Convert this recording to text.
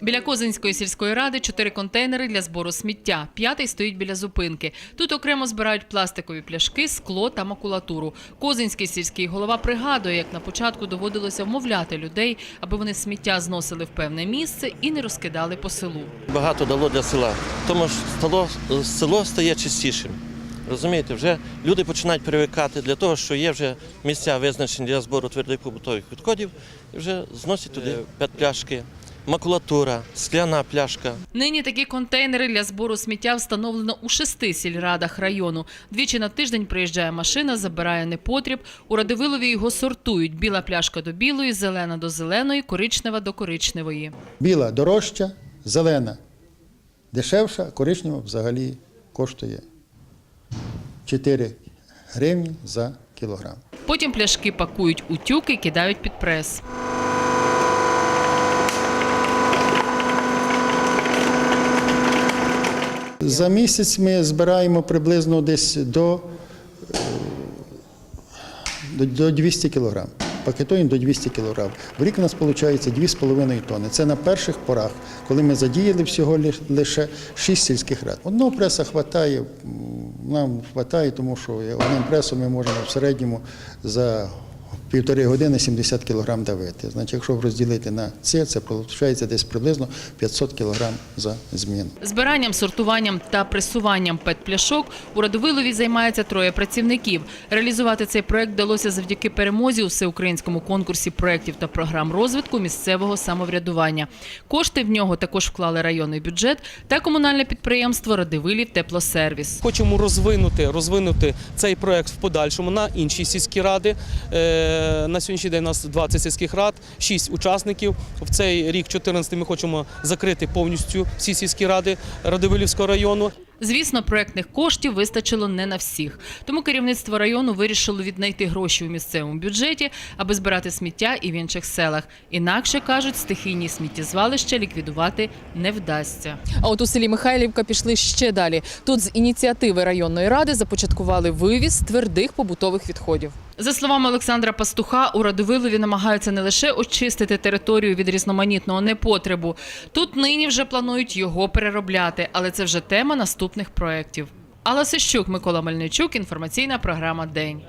Біля Козинської сільської ради чотири контейнери для збору сміття. П'ятий стоїть біля зупинки. Тут окремо збирають пластикові пляшки, скло та макулатуру. Козинський сільський голова пригадує, як на початку доводилося вмовляти людей, аби вони сміття зносили в певне місце і не розкидали по селу. багато дало для села. Тому ж село, село стає чистішим. Розумієте, вже люди починають привикати для того, що є вже місця визначені для збору твердих побутових відходів, і вже зносять туди пляшки, макулатура, скляна пляшка. Нині такі контейнери для збору сміття встановлено у шести сільрадах району. Двічі на тиждень приїжджає машина, забирає непотріб. У Радивилові його сортують. Біла пляшка до білої, зелена до зеленої, коричнева до коричневої. Біла дорожча, зелена дешевша, коричнева взагалі коштує 4 гривні за кілограм. Потім пляшки пакують у тюки і кидають під прес. За місяць ми збираємо приблизно десь до, е, до, до 200 кілограм. Пакетуємо до 200 кілограм. В рік у нас виходить 2,5 тонни. Це на перших порах, коли ми задіяли всього лише 6 сільських рад. Одного преса вистачає, нам вистачає, тому що одним пресом ми можемо в середньому за півтори години 70 кілограм давити. Значить, якщо розділити на це, це виходить десь приблизно 500 кілограм за зміну. Збиранням, сортуванням та пресуванням пет-пляшок у Радовилові займається троє працівників. Реалізувати цей проект вдалося завдяки перемозі у всеукраїнському конкурсі проєктів та програм розвитку місцевого самоврядування. Кошти в нього також вклали районний бюджет та комунальне підприємство Радивилів Теплосервіс. Хочемо розвинути, розвинути цей проект в подальшому на інші сільські ради. На сьогоднішній день у нас 20 сільських рад, 6 учасників. В цей рік, 14 ми хочемо закрити повністю всі сільські ради Радивилівського району. Звісно, проектних коштів вистачило не на всіх. Тому керівництво району вирішило віднайти гроші у місцевому бюджеті, аби збирати сміття і в інших селах. Інакше кажуть, стихійні сміттєзвалища ліквідувати не вдасться. А от у селі Михайлівка пішли ще далі. Тут з ініціативи районної ради започаткували вивіз твердих побутових відходів. За словами Олександра Пастуха, у Радовилові намагаються не лише очистити територію від різноманітного непотребу. Тут нині вже планують його переробляти, але це вже тема наступних проєктів. Алла Сищук, Микола Мельничук, інформаційна програма День.